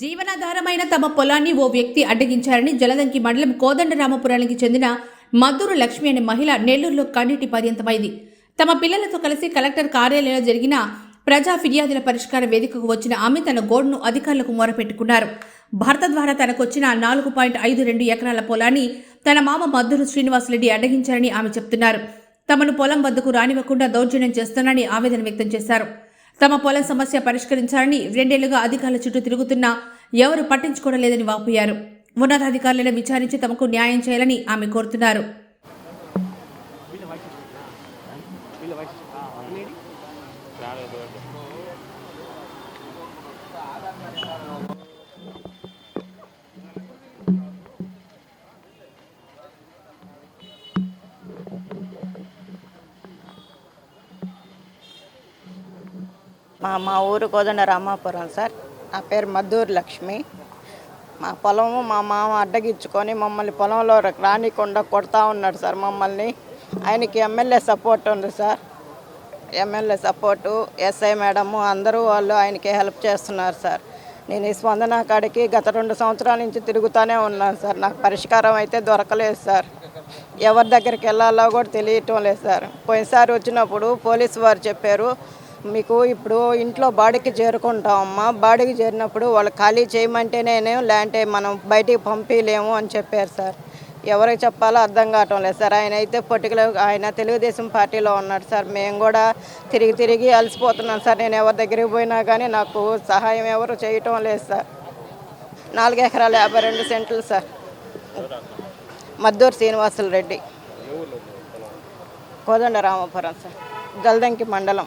జీవనాధారమైన తమ పొలాన్ని ఓ వ్యక్తి అడ్డగించారని జలదంకి మండలం కోదండరామపురానికి చెందిన మద్దూరు లక్ష్మి అనే మహిళ నెల్లూరులో కన్నీటి పర్యంతమైంది. తమ పిల్లలతో కలిసి కలెక్టర్ కార్యాలయంలో జరిగిన ప్రజా ఫిర్యాదుల పరిష్కార వేదికకు వచ్చిన ఆమె తన గోడును అధికారులకు మొరపెట్టుకున్నారు. భర్త ద్వారా తనకొచ్చిన నాలుగు పాయింట్ ఐదు రెండు ఎకరాల పొలాన్ని తన మామ మద్దూరు శ్రీనివాసరెడ్డి అడ్డగించారని ఆమె చెప్తున్నారు. తమను పొలం వద్దకు రానివ్వకుండా దౌర్జన్యం చేస్తున్నానని ఆవేదన వ్యక్తం చేశారు. తమ పొలం సమస్య పరిష్కరించాలని రెండేళ్ళుగా అధికారుల చుట్టూ తిరుగుతున్నా ఎవరు పట్టించుకోవడం లేదని వాపోయారు. ఉన్నతాధికారులను విచారించి తమకు న్యాయం చేయాలని ఆమె కోరుతున్నారు. మా మా ఊరు కోదండ రామాపురం సార్. నా పేరు మధూర్ లక్ష్మి. మా పొలము మా మామ అడ్డగించుకొని మమ్మల్ని పొలంలో రానికుండా కొడతా ఉన్నాడు సార్ మమ్మల్ని. ఆయనకి ఎమ్మెల్యే సపోర్ట్ ఉంది sir. MLA support SI madam అందరూ వాళ్ళు ఆయనకి హెల్ప్ చేస్తున్నారు సార్. నేను ఈ స్పందన కాడికి గత రెండు సంవత్సరాల నుంచి తిరుగుతూనే ఉన్నాను సార్. నాకు పరిష్కారం అయితే దొరకలేదు సార్. ఎవరి దగ్గరికి వెళ్ళాలో కూడా తెలియటం లేదు సార్. పోయినసారి వచ్చినప్పుడు పోలీసు వారు చెప్పారు మీకు ఇప్పుడు ఇంట్లో బాడీకి చేరుకుంటామమ్మా. బాడీకి చేరినప్పుడు వాళ్ళు ఖాళీ చేయమంటేనే లేదంటే మనం బయటికి పంపించలేము అని చెప్పారు సార్. ఎవరికి చెప్పాలో అర్థం కావటం లేదు సార్. ఆయన అయితే పర్టికులర్ ఆయన తెలుగుదేశం పార్టీలో ఉన్నాడు సార్. మేము కూడా తిరిగి తిరిగి అలసిపోతున్నాం సార్. నేను ఎవరి దగ్గరికి పోయినా కానీ నాకు సహాయం ఎవరు చేయటం లేదు సార్. నాలుగు ఎకరాల యాభై రెండు సెంట్లు సార్. మద్దూరు శ్రీనివాసులు రెడ్డి. కోదండ రామపురం సార్. జల్దంకి మండలం.